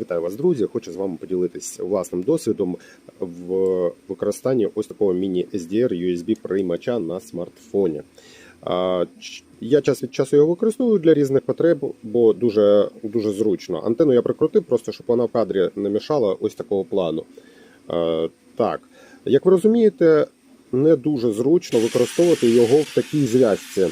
Вітаю вас, друзі! Хочу з вами поділитися власним досвідом в використанні ось такого міні-SDR USB приймача на смартфоні. Я час від часу його використовую для різних потреб, бо дуже, дуже зручно. Антенну я прикрутив, просто щоб вона в кадрі не мішала ось такого плану. Так, як ви розумієте, не дуже зручно використовувати його в такій зв'язці.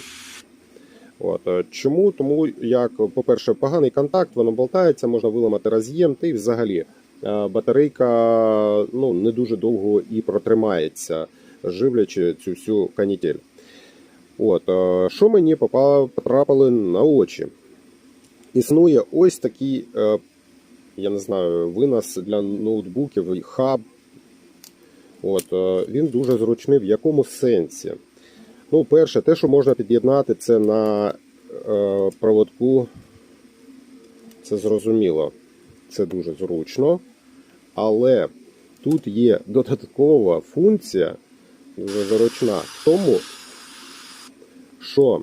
От е, чому? Тому як, по-перше, поганий контакт, воно болтається, можна виламати роз'єм, та й взагалі е, батарейка ну, не дуже довго і протримається, живлячи цю всю канітель. От, е, що мені потрапили на очі? Існує ось такий, я не знаю, винос для ноутбуків, хаб. От, він дуже зручний. В якому сенсі? Ну, перше, те, що можна під'єднати, це на е, проводку. Це зрозуміло. Це дуже зручно. Але тут є додаткова функція, дуже зручна, в тому, що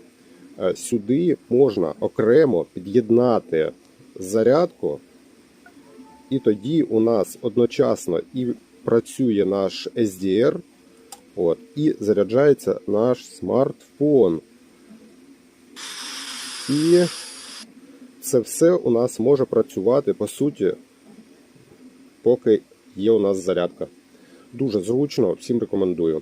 е, сюди можна окремо під'єднати зарядку, і тоді у нас одночасно і працює наш SDR, От, і заряджається наш смартфон. І це все у нас може працювати по суті, поки є у нас зарядка. Дуже зручно, всім рекомендую.